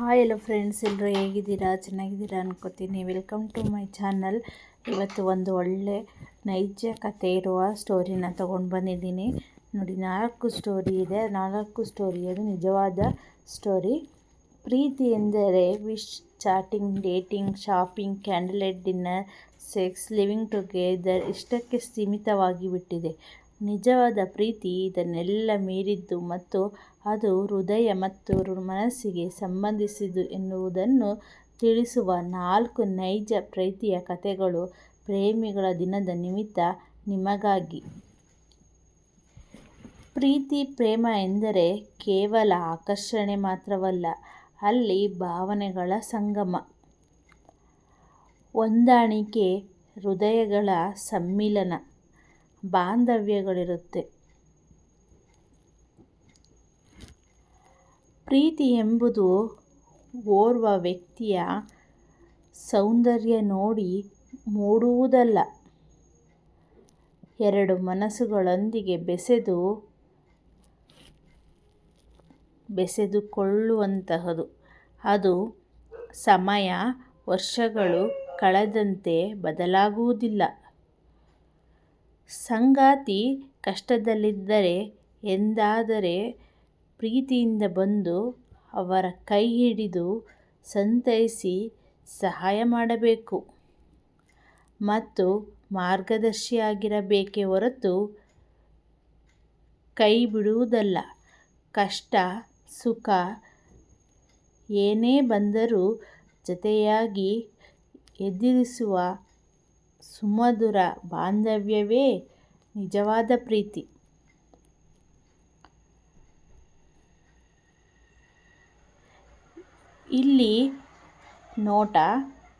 Hi ಎಲ್ಲ friends ಎಲ್ಲರೂ ಹೇಗಿದ್ದೀರಾ? ಚೆನ್ನಾಗಿದ್ದೀರಾ ಅನ್ಕೋತೀನಿ. ವೆಲ್ಕಮ್ ಟು ಮೈ ಚಾನಲ್ ಇವತ್ತು ಒಂದು ಒಳ್ಳೆ ನೈಜ ಕಥೆ ಇರುವ ಸ್ಟೋರಿನ ತೊಗೊಂಡು ಬಂದಿದ್ದೀನಿ. ನೋಡಿ, ನಾಲ್ಕು ಸ್ಟೋರಿ ಇದೆ. ನಾಲ್ಕು ಸ್ಟೋರಿ ಅದು ನಿಜವಾದ ಸ್ಟೋರಿ ಪ್ರೀತಿ ಎಂದರೆ wish chatting dating shopping candlelit dinner sex living together ಇಷ್ಟಕ್ಕೆ ಸೀಮಿತವಾಗಿ ಬಿಟ್ಟಿದೆ. ನಿಜವಾದ ಪ್ರೀತಿ ಇದನ್ನೆಲ್ಲ ಮೀರಿದ್ದು ಮತ್ತು ಅದು ಹೃದಯ ಮತ್ತು ಮನಸ್ಸಿಗೆ ಸಂಬಂಧಿಸಿದ್ದು ಎನ್ನುವುದನ್ನು ತಿಳಿಸುವ ನಾಲ್ಕು ನೈಜ ಪ್ರೀತಿಯ ಕಥೆಗಳು ಪ್ರೇಮಿಗಳ ದಿನದ ನಿಮಿತ್ತ ನಿಮಗಾಗಿ. ಪ್ರೀತಿ ಪ್ರೇಮ ಎಂದರೆ ಕೇವಲ ಆಕರ್ಷಣೆ ಮಾತ್ರವಲ್ಲ, ಅಲ್ಲಿ ಭಾವನೆಗಳ ಸಂಗಮ, ಹೊಂದಾಣಿಕೆ, ಹೃದಯಗಳ ಸಮ್ಮಿಲನ, ಬಾಂಧವ್ಯಗಳಿರುತ್ತೆ. ಪ್ರೀತಿ ಎಂಬುದು ಓರ್ವ ವ್ಯಕ್ತಿಯ ಸೌಂದರ್ಯ ನೋಡಿ ಮೂಡುವುದಲ್ಲ, ಎರಡು ಮನಸ್ಸುಗಳೊಂದಿಗೆ ಬೆಸೆದು ಬೆಸೆದುಕೊಳ್ಳುವಂತಹದು. ಅದು ಸಮಯ, ವರ್ಷಗಳು ಕಳೆದಂತೆ ಬದಲಾಗುವುದಿಲ್ಲ. ಸಂಗಾತಿ ಕಷ್ಟದಲ್ಲಿದ್ದರೆ ಎಂದಾದರೆ ಪ್ರೀತಿಯಿಂದ ಬಂದು ಅವರ ಕೈ ಹಿಡಿದು ಸಂತೈಸಿ ಸಹಾಯ ಮಾಡಬೇಕು ಮತ್ತು ಮಾರ್ಗದರ್ಶಿಯಾಗಿರಬೇಕೇ ಹೊರತು ಕೈ ಬಿಡುವುದಲ್ಲ ಕಷ್ಟ, ಸುಖ ಏನೇ ಬಂದರೂ ಜೊತೆಯಾಗಿ ಎದುರಿಸುವ ಸುಮಧುರ ಬಾಂಧವ್ಯವೇ ನಿಜವಾದ ಪ್ರೀತಿ. ಇಲ್ಲಿ ನೋಟ,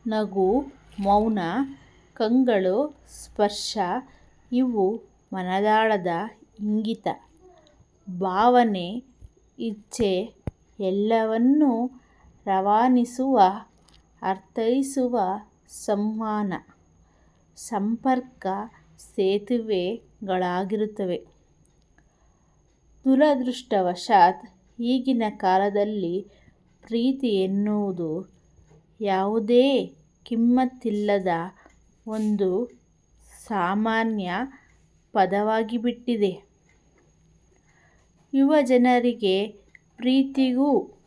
ನಗು, ಮೌನ, ಕಂಗಳು ಸ್ಪರ್ಶ ಇವು ಮನದಾಳದ ಇಂಗಿತ, ಭಾವನೆ, ಇಚ್ಛೆ ಎಲ್ಲವನ್ನೂ ರವಾನಿಸುವ, ಅರ್ಥೈಸುವ ಸಂವಹನ, ಸಂಪರ್ಕ ಸೇತುವೆಗಳಾಗಿರುತ್ತವೆ. ದುರದೃಷ್ಟವಶಾತ್ ಈಗಿನ ಕಾಲದಲ್ಲಿ ಪ್ರೀತಿ ಎನ್ನುವುದು ಯಾವುದೇ ಕಿಮ್ಮತ್ತಿಲ್ಲದ ಒಂದು ಸಾಮಾನ್ಯ ಪದವಾಗಿಬಿಟ್ಟಿದೆ. ಯುವ ಜನರಿಗೆ ಪ್ರೀತಿಗೂ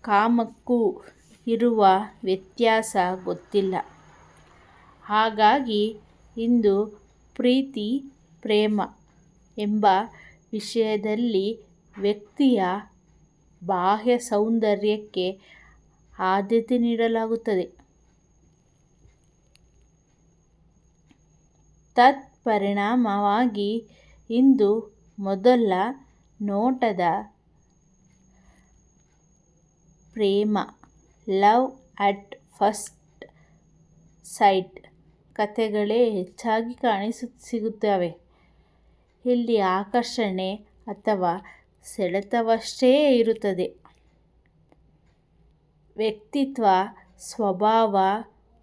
ಕಾಮಕ್ಕೂ ಇರುವ ವ್ಯತ್ಯಾಸ ಗೊತ್ತಿಲ್ಲ. ಹಾಗಾಗಿ ಇಂದು ಪ್ರೀತಿ ಪ್ರೇಮ ಎಂಬ ವಿಷಯದಲ್ಲಿ ವ್ಯಕ್ತಿಯ ಬಾಹ್ಯ ಸೌಂದರ್ಯಕ್ಕೆ ಆದ್ಯತೆ ನೀಡಲಾಗುತ್ತದೆ. ತತ್ಪರಿಣಾಮವಾಗಿ ಇಂದು ಮೊದಲ ನೋಟದ ಪ್ರೇಮ, ಲವ್ ಅಟ್ ಫಸ್ಟ್ ಸೈಟ್ ಕಥೆಗಳೇ ಹೆಚ್ಚಾಗಿ ಕಾಣಸಿಗುತ್ತವೆ. ಇಲ್ಲಿ ಆಕರ್ಷಣೆ ಅಥವಾ ಸೆಳೆತವಷ್ಟೇ ಇರುತ್ತದೆ. ವ್ಯಕ್ತಿತ್ವ, ಸ್ವಭಾವ,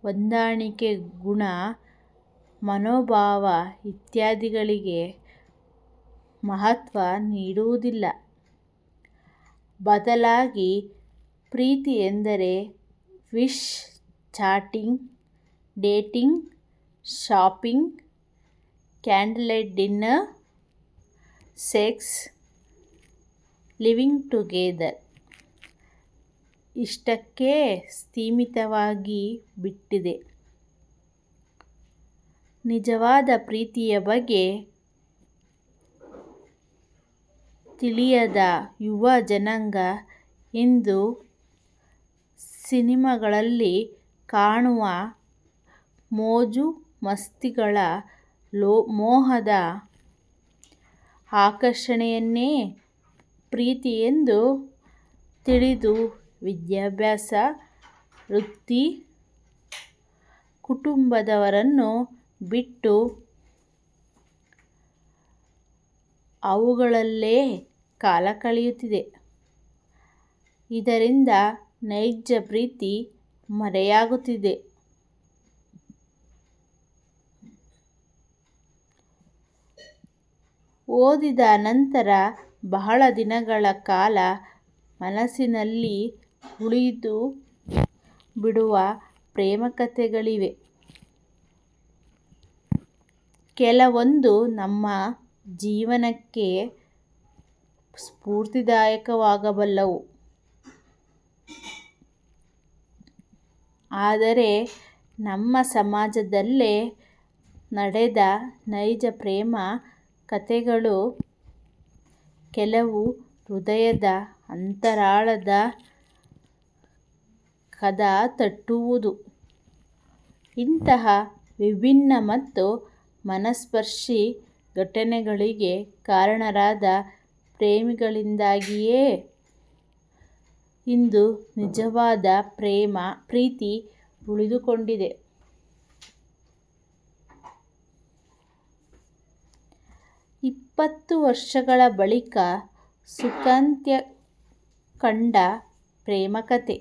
ಹೊಂದಾಣಿಕೆ ಗುಣ, ಮನೋಭಾವ ಇತ್ಯಾದಿಗಳಿಗೆ ಮಹತ್ವ ನೀಡುವುದಿಲ್ಲ. ಬದಲಾಗಿ ಪ್ರೀತಿ ಎಂದರೆ wish chatting, dating, shopping, candlelight dinner, sex, living together ಇಷ್ಟಕ್ಕೇ ಸೀಮಿತವಾಗಿ ಬಿಟ್ಟಿದೆ. ನಿಜವಾದ ಪ್ರೀತಿಯ ಬಗ್ಗೆ ತಿಳಿಯದ ಯುವ ಜನಾಂಗ ಇಂದು ಸಿನಿಮಾಗಳಲ್ಲಿ ಕಾಣುವ ಮೋಜು ಮಸ್ತಿಗಳ ಲೋ, ಮೋಹದ ಆಕರ್ಷಣೆಯನ್ನೇ ಪ್ರೀತಿ ಎಂದು ತಿಳಿದು ವಿದ್ಯಾಭ್ಯಾಸ, ವೃತ್ತಿ, ಕುಟುಂಬದವರನ್ನು ಬಿಟ್ಟು ಅವುಗಳಲ್ಲೇ ಕಾಲ ಕಳೆಯುತ್ತಿದೆ. ಇದರಿಂದ ನೈಜ ಪ್ರೀತಿ ಮರೆಯಾಗುತ್ತಿದೆ. ಓದಿದ ನಂತರ ಬಹಳ ದಿನಗಳ ಕಾಲ ಮನಸ್ಸಿನಲ್ಲಿ ಉಳಿದು ಬಿಡುವ ಪ್ರೇಮಕಥೆಗಳಿವೆ. ಕೆಲವೊಂದು ನಮ್ಮ ಜೀವನಕ್ಕೆ ಸ್ಫೂರ್ತಿದಾಯಕವಾಗಬಲ್ಲವು. ಆದರೆ ನಮ್ಮ ಸಮಾಜದಲ್ಲೇ ನಡೆದ ನೈಜ ಪ್ರೇಮ ಕಥೆಗಳು ಕೆಲವು ಹೃದಯದ ಅಂತರಾಳದ ಕದ ತಟ್ಟುವುದು. ಇಂತಹ ವಿಭಿನ್ನ ಮತ್ತು ಮನಸ್ಪರ್ಶಿ ಘಟನೆಗಳಿಗೆ ಕಾರಣರಾದ ಪ್ರೇಮಿಗಳಿಂದಾಗಿಯೇ ಇಂದು ನಿಜವಾದ ಪ್ರೇಮ, ಪ್ರೀತಿ ಉಳಿದುಕೊಂಡಿದೆ. ಇಪ್ಪತ್ತು ವರ್ಷಗಳ ಬಳಿಕ ಸುಖಾಂತ್ಯ ಕಂಡ ಪ್ರೇಮಕಥೆ.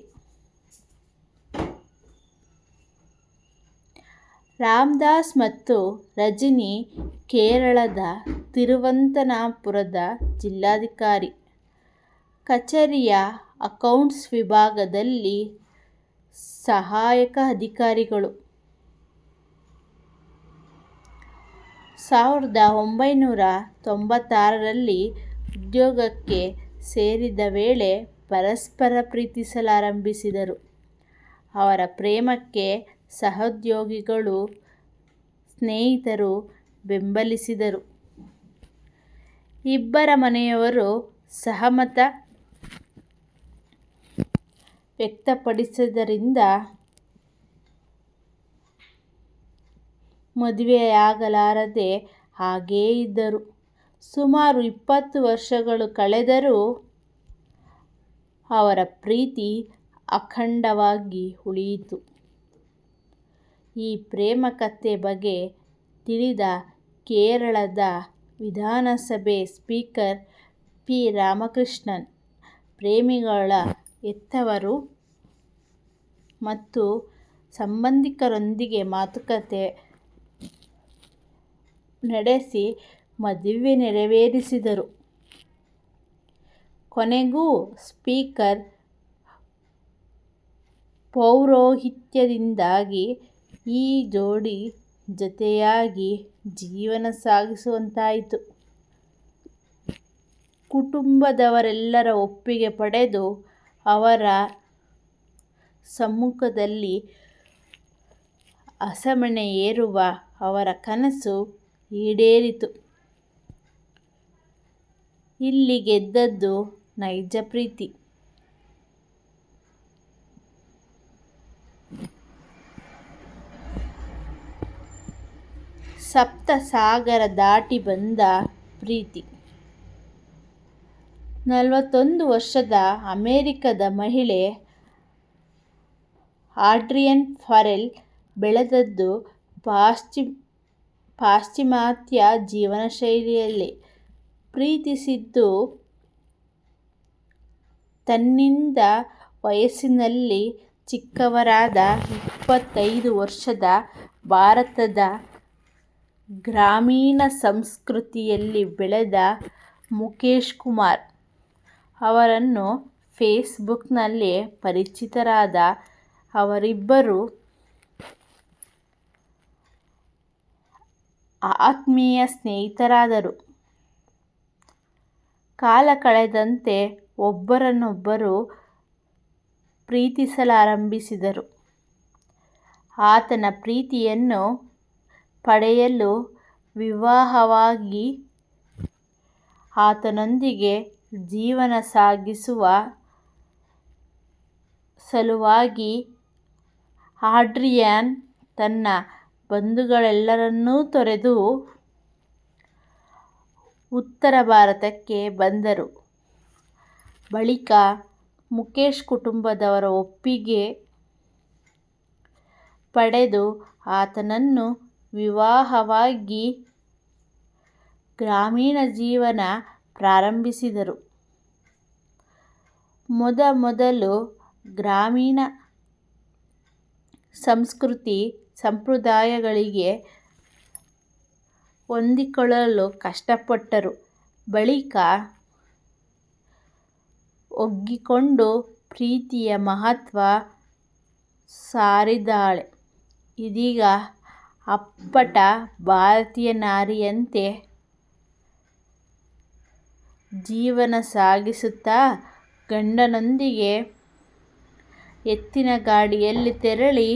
ರಾಮದಾಸ್ ಮತ್ತು ರಜನಿ ಕೇರಳದ ತಿರುವಂತನಾಪುರದ ಜಿಲ್ಲಾಧಿಕಾರಿ ಕಚೇರಿಯ ಅಕೌಂಟ್ಸ್ ವಿಭಾಗದಲ್ಲಿ ಸಹಾಯಕ ಅಧಿಕಾರಿಗಳು. ಸಾವಿರದ ಒಂಬೈನೂರ ತೊಂಬತ್ತಾರರಲ್ಲಿ ಉದ್ಯೋಗಕ್ಕೆ ಸೇರಿದ ವೇಳೆ ಪರಸ್ಪರ ಪ್ರೀತಿಸಲಾರಂಭಿಸಿದರು. ಅವರ ಪ್ರೇಮಕ್ಕೆ ಸಹೋದ್ಯೋಗಿಗಳು, ಸ್ನೇಹಿತರು ಬೆಂಬಲಿಸಿದರು. ಇಬ್ಬರ ಮನೆಯವರು ಸಹಮತ ವ್ಯಕ್ತಪಡಿಸಿದ್ದರಿಂದ ಮದುವೆಯಾಗಲಾರದೆ ಹಾಗೇ ಇದ್ದರು. ಸುಮಾರು ಇಪ್ಪತ್ತು ವರ್ಷಗಳು ಕಳೆದರೂ ಅವರ ಪ್ರೀತಿ ಅಖಂಡವಾಗಿ ಉಳಿಯಿತು. ಈ ಪ್ರೇಮ ಕಥೆ ಬಗ್ಗೆ ತಿಳಿದ ಕೇರಳದ ವಿಧಾನಸಭೆ ಸ್ಪೀಕರ್ ಪಿ. ರಾಮಕೃಷ್ಣನ್, ಪ್ರೇಮಿಗಳ ಹೆತ್ತವರು ಮತ್ತು ಸಂಬಂಧಿಕರೊಂದಿಗೆ ಮಾತುಕತೆ ನಡೆಸಿ ಮದುವೆ ನೆರವೇರಿಸಿದರು. ಕೊನೆಗೂ ಸ್ಪೀಕರ್ ಪೌರೋಹಿತ್ಯದಿಂದಾಗಿ ಈ ಜೋಡಿ ಜತೆಯಾಗಿ ಜೀವನ ಸಾಗಿಸುವಂತಾಯಿತು. ಕುಟುಂಬದವರೆಲ್ಲರ ಒಪ್ಪಿಗೆ ಪಡೆದು ಅವರ ಸಮ್ಮುಖದಲ್ಲಿ ಅಸಮಣೆ ಏರುವ ಅವರ ಕನಸು ಈಡೇರಿತು. ಇಲ್ಲಿ ಗೆದ್ದದ್ದು ನೈಜ ಪ್ರೀತಿ. ಸಪ್ತ ಸಾಗರ ದಾಟಿ ಬಂದ ಪ್ರೀತಿ. ನಲವತ್ತೊಂದು ವರ್ಷದ ಅಮೇರಿಕದ ಮಹಿಳೆ ಆಡ್ರಿಯನ್ ಫಾರೆಲ್ ಬೆಳೆದದ್ದು ಪಾಶ್ಚಿಮಾತ್ಯ ಜೀವನಶೈಲಿಯಲ್ಲಿ. ಪ್ರೀತಿಸಿದ್ದು ತನ್ನಿಂದ ವಯಸ್ಸಿನಲ್ಲಿ ಚಿಕ್ಕವರಾದ ಇಪ್ಪತ್ತೈದು ವರ್ಷದ ಭಾರತದ ಗ್ರಾಮೀಣ ಸಂಸ್ಕೃತಿಯಲ್ಲಿ ಬೆಳೆದ ಮುಕೇಶ್ ಕುಮಾರ್ ಅವರನ್ನು ಫೇಸ್ಬುಕ್ನಲ್ಲಿ ಪರಿಚಿತರಾದ ಅವರಿಬ್ಬರು ಆತ್ಮೀಯ ಸ್ನೇಹಿತರಾದರು. ಕಾಲ ಕಳೆದಂತೆ ಒಬ್ಬರನ್ನೊಬ್ಬರು ಪ್ರೀತಿಸಲಾರಂಭಿಸಿದರು. ಆತನ ಪ್ರೀತಿಯನ್ನು ಪಡೆಯಲು, ವಿವಾಹವಾಗಿ ಆತನೊಂದಿಗೆ ಜೀವನ ಸಾಗಿಸುವ ಸಲುವಾಗಿ ಆಡ್ರಿಯಾನ್ ತನ್ನ ಬಂಧುಗಳೆಲ್ಲರನ್ನೂ ತೊರೆದು ಉತ್ತರ ಭಾರತಕ್ಕೆ ಬಂದರು. ಬಳಿಕ ಮುಕೇಶ್ ಕುಟುಂಬದವರ ಒಪ್ಪಿಗೆ ಪಡೆದು ಆತನನ್ನು ವಿವಾಹವಾಗಿ ಗ್ರಾಮೀಣ ಜೀವನ ಪ್ರಾರಂಭಿಸಿದರು. ಮೊದಮೊದಲು ಗ್ರಾಮೀಣ ಸಂಸ್ಕೃತಿ ಸಂಪ್ರದಾಯಗಳಿಗೆ ಹೊಂದಿಕೊಳ್ಳಲು ಕಷ್ಟಪಟ್ಟರು ಬಳಿಕ ಒಗ್ಗಿಕೊಂಡು ಪ್ರೀತಿಯ ಮಹತ್ವ ಸಾರಿದ್ದಾಳೆ. ಇದೀಗ ಅಪ್ಪಟ ಭಾರತೀಯ ನಾರಿಯಂತೆ ಜೀವನ ಸಾಗಿಸುತ್ತಾ ಗಂಡನೊಂದಿಗೆ ಎತ್ತಿನ ಗಾಡಿಯಲ್ಲಿ ತೆರಳಿ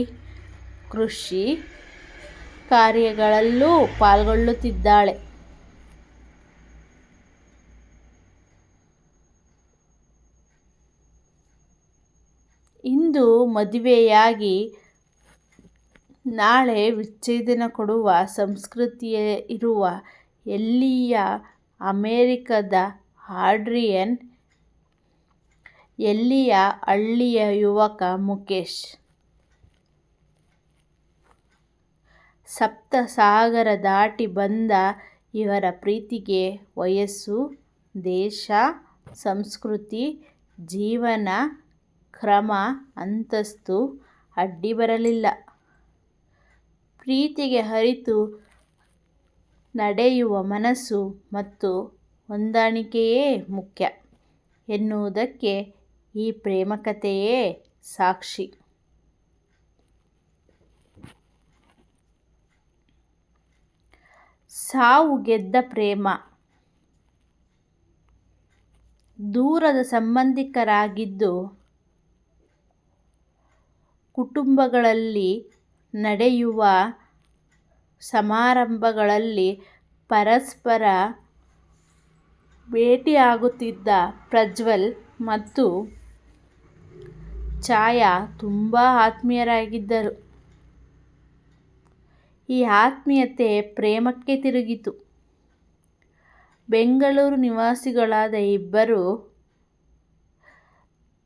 ಕೃಷಿ ಕಾರ್ಯಗಳಲ್ಲೂ ಪಾಲ್ಗೊಳ್ಳುತ್ತಿದ್ದಾಳೆ. ಇಂದು ಮದುವೆಯಾಗಿ ನಾಳೆ ವಿಚ್ಛೇದನ ಕೊಡುವ ಸಂಸ್ಕೃತಿಯ ಇರುವ ಎಲ್ಲಿಯ ಅಮೆರಿಕದ ಆಡ್ರಿಯನ್, ಎಲ್ಲಿಯ ಹಳ್ಳಿಯ ಯುವಕ ಮುಕೇಶ್. ಸಪ್ತ ಸಾಗರ ದಾಟಿ ಬಂದ ಇವರ ಪ್ರೀತಿಗೆ ವಯಸ್ಸು, ದೇಶ, ಸಂಸ್ಕೃತಿ, ಜೀವನ ಕ್ರಮ, ಅಂತಸ್ತು ಅಡ್ಡಿ ಬರಲಿಲ್ಲ. ಪ್ರೀತಿಗೆ ಅರಿತು ನಡೆಯುವ ಮನಸ್ಸು ಮತ್ತು ಹೊಂದಾಣಿಕೆಯೇ ಮುಖ್ಯ ಎನ್ನುವುದಕ್ಕೆ ಈ ಪ್ರೇಮಕಥೆಯೇ ಸಾಕ್ಷಿ. ಸಾವು ಗೆದ್ದ ಪ್ರೇಮ ದೂರದ ಸಂಬಂಧಿಕರಾಗಿದ್ದು ಕುಟುಂಬಗಳಲ್ಲಿ ನಡೆಯುವ ಸಮಾರಂಭಗಳಲ್ಲಿ ಪರಸ್ಪರ ಭೇಟಿಯಾಗುತ್ತಿದ್ದ ಪ್ರಜ್ವಲ್ ಮತ್ತು ಛಾಯಾ ತುಂಬ ಆತ್ಮೀಯರಾಗಿದ್ದರು. ಈ ಆತ್ಮೀಯತೆ ಪ್ರೇಮಕ್ಕೆ ತಿರುಗಿತು. ಬೆಂಗಳೂರು ನಿವಾಸಿಗಳಾದ ಇಬ್ಬರು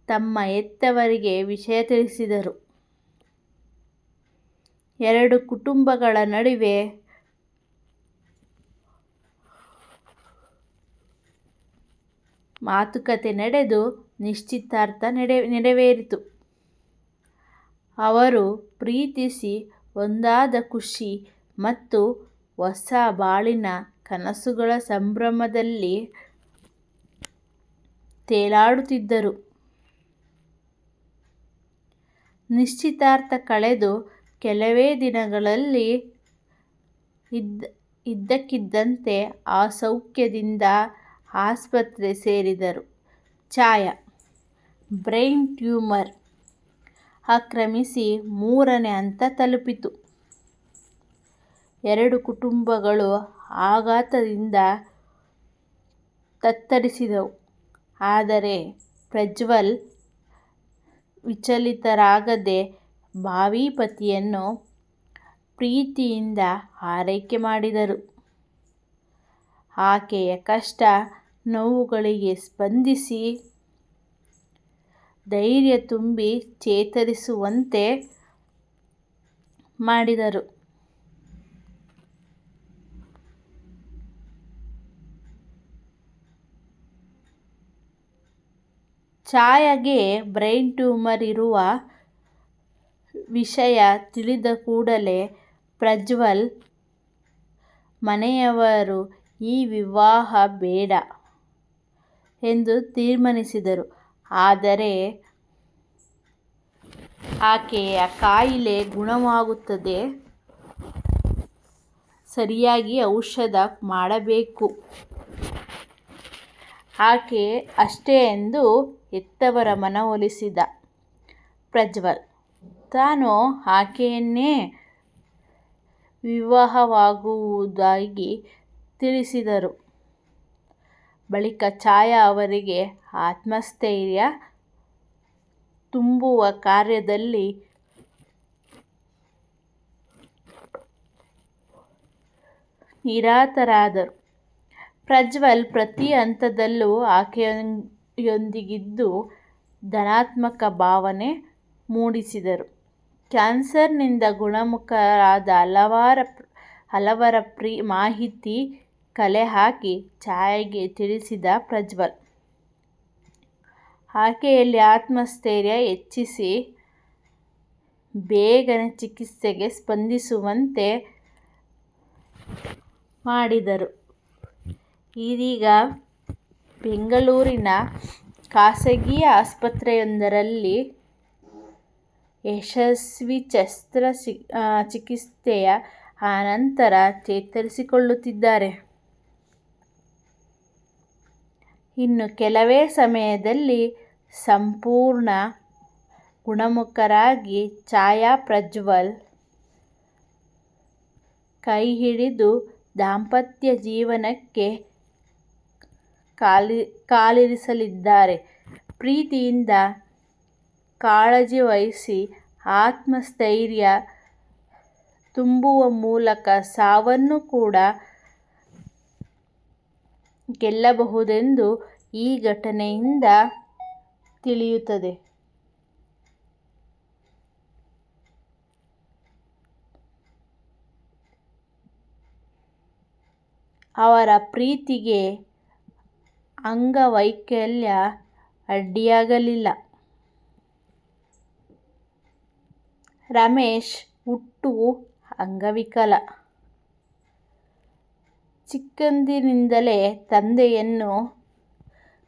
ತಮ್ಮ ಹೆತ್ತವರಿಗೆ ವಿಷಯ ತಿಳಿಸಿದರು. ಎರಡು ಕುಟುಂಬಗಳ ನಡುವೆ ಮಾತುಕತೆ ನಡೆದು ನಿಶ್ಚಿತಾರ್ಥ ನೆರವೇರಿತು. ಅವರು ಪ್ರೀತಿಸಿ ಒಂದಾದ ಖುಷಿ ಮತ್ತು ಹೊಸ ಬಾಳಿನ ಕನಸುಗಳ ಸಂಭ್ರಮದಲ್ಲಿ ತೇಲಾಡುತ್ತಿದ್ದರು. ನಿಶ್ಚಿತಾರ್ಥ ಕಳೆದು ಕೆಲವೇ ದಿನಗಳಲ್ಲಿ ಇದ್ದಕ್ಕಿದ್ದಂತೆ ಅಸೌಖ್ಯದಿಂದ ಆಸ್ಪತ್ರೆ ಸೇರಿದರು ಛಾಯಾ. ಬ್ರೈನ್ ಟ್ಯೂಮರ್ ಆಕ್ರಮಿಸಿ ಮೂರನೇ ಹಂತ ತಲುಪಿತು ಎರಡು ಕುಟುಂಬಗಳು ಆಘಾತದಿಂದ ತತ್ತರಿಸಿದವು. ಆದರೆ ಪ್ರಜ್ವಲ್ ವಿಚಲಿತರಾಗದೆ ಭಾವಿ ಪತಿಯನ್ನು ಪ್ರೀತಿಯಿಂದ ಆರೈಕೆ ಮಾಡಿದರು. ಆಕೆಯ ಕಷ್ಟ ನೋವುಗಳಿಗೆ ಸ್ಪಂದಿಸಿ ಧೈರ್ಯ ತುಂಬಿ ಚೇತರಿಸುವಂತೆ ಮಾಡಿದರು. ಛಾಯಾಗೆ ಬ್ರೈನ್ ಟ್ಯೂಮರ್ ಇರುವ ವಿಷಯ ತಿಳಿದ ಕೂಡಲೇ ಪ್ರಜ್ವಲ್, ಮನೆಯವರು, ಈ ವಿವಾಹ ಬೇಡ ಎಂದು ತೀರ್ಮಾನಿಸಿದರು. ಆದರೆ ಆಕೆಯ ಕಾಯಿಲೆ ಗುಣವಾಗುತ್ತದೆ, ಸರಿಯಾಗಿ ಔಷಧ ಮಾಡಬೇಕು. ಆಕೆ ಅಷ್ಟೇ ಎಂದು ಹೆತ್ತವರ ಮನವೊಲಿಸಿದ ಪ್ರಜ್ವಲ್, ತಾನು ಆಕೆಯನ್ನೇ ವಿವಾಹವಾಗುವುದಾಗಿ ತಿಳಿಸಿದರು. ಬಳಿಕ ಛಾಯಾ ಅವರಿಗೆ ಆತ್ಮಸ್ಥೈರ್ಯ ತುಂಬುವ ಕಾರ್ಯದಲ್ಲಿ ನಿರಾತರಾದರು ಪ್ರಜ್ವಲ್ ಪ್ರತಿ ಹಂತದಲ್ಲೂ ಆಕೆಯೊಂದಿಗಿದ್ದು ಧನಾತ್ಮಕ ಭಾವನೆ ಮೂಡಿಸಿದರು. ಕ್ಯಾನ್ಸರ್ನಿಂದ ಗುಣಮುಖರಾದ ಹಲವರ ಮಾಹಿತಿ ಕಲೆ ಹಾಕಿ ಛಾಯೆಗೆ ತಿಳಿಸಿದ ಪ್ರಜ್ವಲ್, ಆಕೆಯಲ್ಲಿ ಆತ್ಮಸ್ಥೈರ್ಯ ಹೆಚ್ಚಿಸಿ ಬೇಗನೆ ಚಿಕಿತ್ಸೆಗೆ ಸ್ಪಂದಿಸುವಂತೆ ಮಾಡಿದರು. ಇದೀಗ ಬೆಂಗಳೂರಿನ ಖಾಸಗಿ ಆಸ್ಪತ್ರೆಯೊಂದರಲ್ಲಿ ಯಶಸ್ವಿ ಶಸ್ತ್ರ ಚಿಕಿತ್ಸೆಯ ಆನಂತರ ಚೇತರಿಸಿಕೊಳ್ಳುತ್ತಿದ್ದಾರೆ. ಇನ್ನು ಕೆಲವೇ ಸಮಯದಲ್ಲಿ ಸಂಪೂರ್ಣ ಗುಣಮುಖರಾಗಿ ಛಾಯಾ ಪ್ರಜ್ವಲ್ ಕೈ ಹಿಡಿದು ದಾಂಪತ್ಯ ಜೀವನಕ್ಕೆ ಕಾಲಿ, ಕಾಲಿರಿಸಲಿದ್ದಾರೆ. ಪ್ರೀತಿಯಿಂದ ಕಾಳಜಿ ವಹಿಸಿ ಆತ್ಮಸ್ಥೈರ್ಯ ತುಂಬುವ ಮೂಲಕ ಸಾವನ್ನು ಕೂಡ ಗೆಲ್ಲಬಹುದೆಂದು ಈ ಘಟನೆಯಿಂದ ತಿಳಿಯುತ್ತದೆ. ಅವರ ಪ್ರೀತಿಗೆ ಅಂಗವೈಕಲ್ಯ ಅಡ್ಡಿಯಾಗಲಿಲ್ಲ. ರಮೇಶ್ ಹುಟ್ಟು ಅಂಗವಿಕಲ. ಚಿಕ್ಕಂದಿನಿಂದಲೇ ತಂದೆಯನ್ನು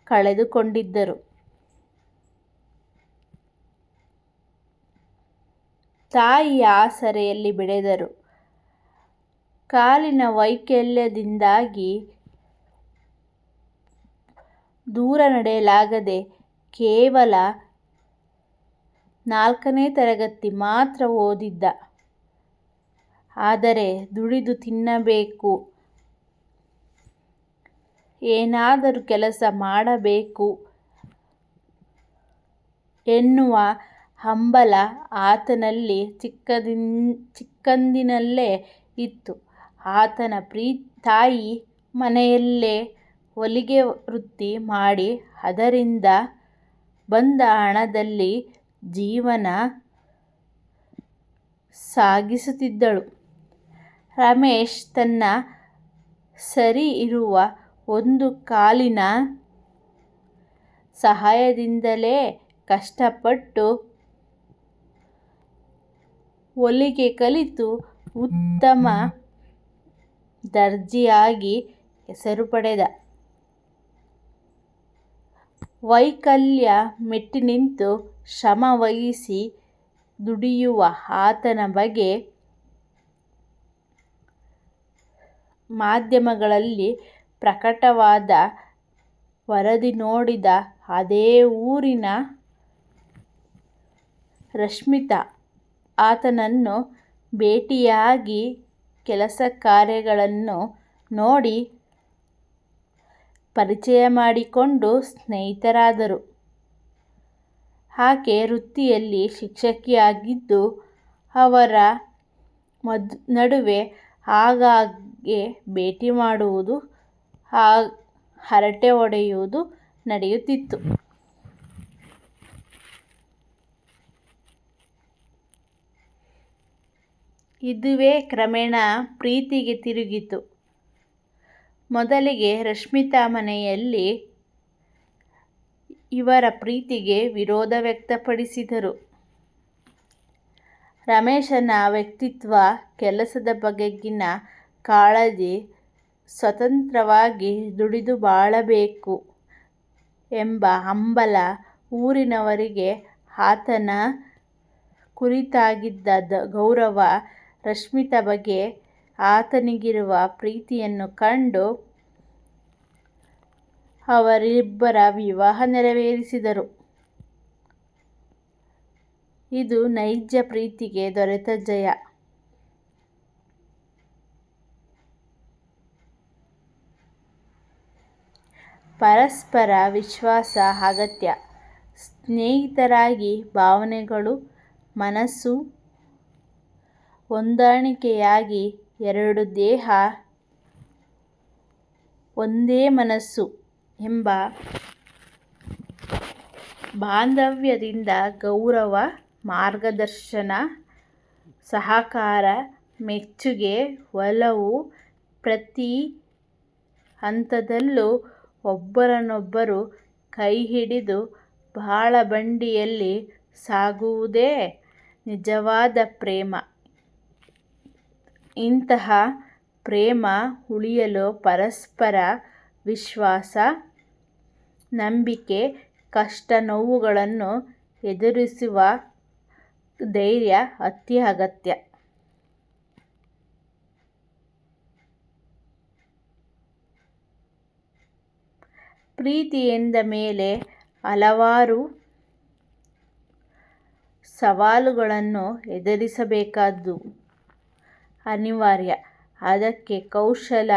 ಕಳೆದುಕೊಂಡಿದ್ದರು. ತಾಯಿಯ ಆಸರೆಯಲ್ಲಿ ಬೆಳೆದರು. ಕಾಲಿನ ವೈಕಲ್ಯದಿಂದಾಗಿ ದೂರ ನಡೆಯಲಾಗದೆ ಕೇವಲ ನಾಲ್ಕನೇ ತರಗತಿ ಮಾತ್ರ ಓದಿದ್ದ. ಆದರೆ ದುಡಿದು ತಿನ್ನಬೇಕು, ಏನಾದರೂ ಕೆಲಸ ಮಾಡಬೇಕು ಎನ್ನುವ ಹಂಬಲ ಆತನಲ್ಲಿ ಚಿಕ್ಕಂದಿನಲ್ಲೇ ಇತ್ತು. ಆತನ ತಾಯಿ ಮನೆಯಲ್ಲೇ ಹೊಲಿಗೆ ವೃತ್ತಿ ಮಾಡಿ ಅದರಿಂದ ಬಂದ ಹಣದಲ್ಲಿ ಜೀವನ ಸಾಗಿಸುತ್ತಿದ್ದಳು. ರಮೇಶ್ ತನ್ನ ಸರಿ ಇರುವ ಒಂದು ಕಾಲಿನ ಸಹಾಯದಿಂದಲೇ ಕಷ್ಟಪಟ್ಟು ಹೊಲಿಗೆ ಕಲಿತು ಉತ್ತಮ ದರ್ಜಿಯಾಗಿ ಹೆಸರು ಪಡೆದ. ವೈಕಲ್ಯ ಮೆಟ್ಟಿನಿಂತು ಶ್ರಮ ವಹಿಸಿ ದುಡಿಯುವ ಆತನ ಬಗ್ಗೆ ಮಾಧ್ಯಮಗಳಲ್ಲಿ ಪ್ರಕಟವಾದ ವರದಿ ನೋಡಿದ ಅದೇ ಊರಿನ ರಶ್ಮಿತಾ ಆತನನ್ನು ಭೇಟಿಯಾಗಿ ಕೆಲಸ ಕಾರ್ಯಗಳನ್ನು ನೋಡಿ ಪರಿಚಯ ಮಾಡಿಕೊಂಡು ಸ್ನೇಹಿತರಾದರು. ಆಕೆ ವೃತ್ತಿಯಲ್ಲಿ ಶಿಕ್ಷಕಿಯಾಗಿದ್ದು, ಅವರ ನಡುವೆ ಆಗಾಗ್ಗೆ ಭೇಟಿ ಮಾಡುವುದು, ಹರಟೆ ಹೊಡೆಯುವುದು ನಡೆಯುತ್ತಿತ್ತು. ಇದುವೇ ಕ್ರಮೇಣ ಪ್ರೀತಿಗೆ ತಿರುಗಿತು. ಮೊದಲಿಗೆ ರಶ್ಮಿತಾ ಮನೆಯಲ್ಲಿ ಇವರ ಪ್ರೀತಿಗೆ ವಿರೋಧ ವ್ಯಕ್ತಪಡಿಸಿದರು. ರಮೇಶನ ವ್ಯಕ್ತಿತ್ವ, ಕೆಲಸದ ಬಗೆಗಿನ ಕಾಳಜಿ, ಸ್ವತಂತ್ರವಾಗಿ ದುಡಿದು ಬಾಳಬೇಕು ಎಂಬ ಹಂಬಲ ಊರಿನವರಿಗೆ ಆತನ ಕುರಿತಾಗಿದ್ದ ಗೌರವ, ರಶ್ಮಿತ ಬಗ್ಗೆ ಆತನಿಗಿರುವ ಪ್ರೀತಿಯನ್ನು ಕಂಡು ಅವರಿಬ್ಬರ ವಿವಾಹ ನೆರವೇರಿಸಿದರು. ಇದು ನೈಜ ಪ್ರೀತಿಗೆ ದೊರೆತ ಜಯ. ಪರಸ್ಪರ ವಿಶ್ವಾಸ ಅಗತ್ಯ. ಸ್ನೇಹಿತರಾಗಿ ಭಾವನೆಗಳು, ಮನಸ್ಸು ಹೊಂದಾಣಿಕೆಯಾಗಿ ಎರಡು ದೇಹ ಒಂದೇ ಮನಸ್ಸು ಎಂಬ ಬಾಂಧವ್ಯದಿಂದ ಗೌರವ, ಮಾರ್ಗದರ್ಶನ, ಸಹಕಾರ, ಮೆಚ್ಚುಗೆ, ಒಲವು ಪ್ರತಿ ಹಂತದಲ್ಲೂ ಒಬ್ಬರನ್ನೊಬ್ಬರು ಕೈಹಿಡಿದು ಬಾಳ ಬಂಡಿಯಲ್ಲಿ ಸಾಗುವುದೇ ನಿಜವಾದ ಪ್ರೇಮ. ಇಂತಹ ಪ್ರೇಮ ಉಳಿಯಲು ಪರಸ್ಪರ ವಿಶ್ವಾಸ, ನಂಬಿಕೆ, ಕಷ್ಟ ನೋವುಗಳನ್ನು ಎದುರಿಸುವ ಧೈರ್ಯ ಅತಿ ಪ್ರೀತಿ ಎಂದ ಮೇಲೆ ಹಲವಾರು ಸವಾಲುಗಳನ್ನು ಎದುರಿಸಬೇಕಾದ್ದು ಅನಿವಾರ್ಯ. ಅದಕ್ಕೆ ಕೌಶಲ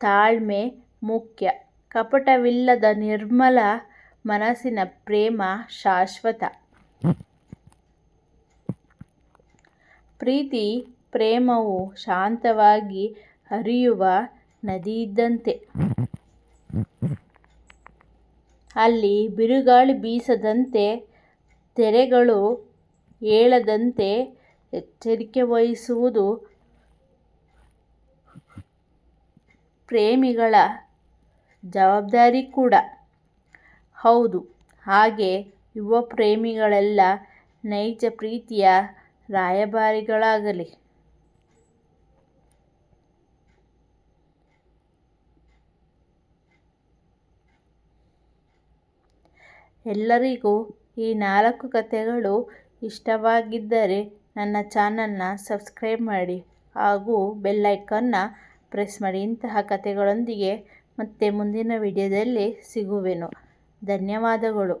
ತಾಳ್ಮೆ ಮುಖ್ಯ. ಕಪಟವಿಲ್ಲದ ನಿರ್ಮಲ ಮನಸ್ಸಿನ ಪ್ರೇಮ ಶಾಶ್ವತ. ಪ್ರೀತಿ ಪ್ರೇಮವು ಶಾಂತವಾಗಿ ಹರಿಯುವ ನದಿಯಿದ್ದಂತೆ. ಅಲ್ಲಿ ಬಿರುಗಾಳಿ ಬೀಸದಂತೆ, ತೆರೆಗಳು ಏಳದಂತೆ ಎಚ್ಚರಿಕೆ ವಹಿಸುವುದು ಪ್ರೇಮಿಗಳ ಜವಾಬ್ದಾರಿ ಕೂಡ. ಹೌದು, ಹಾಗೆ ಯುವ ಪ್ರೇಮಿಗಳೆಲ್ಲ ನೈಜ ಪ್ರೀತಿಯ ರಾಯಭಾರಿಗಳಾಗಲಿ. ಎಲ್ಲರಿಗೂ ಈ ನಾಲ್ಕು ಕಥೆಗಳು ಇಷ್ಟವಾಗಿದ್ದರೆ ನನ್ನ ಚಾನಲ್ನ ಸಬ್ಸ್ಕ್ರೈಬ್ ಮಾಡಿ ಹಾಗೂ ಬೆಲ್ ಐಕನ್ನ ಪ್ರೆಸ್ ಮಾಡಿ. ಇಂತಹ ಕಥೆಗಳೊಂದಿಗೆ ಮತ್ತೆ ಮುಂದಿನ ವಿಡಿಯೋದಲ್ಲಿ ಸಿಗುವೆನು. ಧನ್ಯವಾದಗಳು.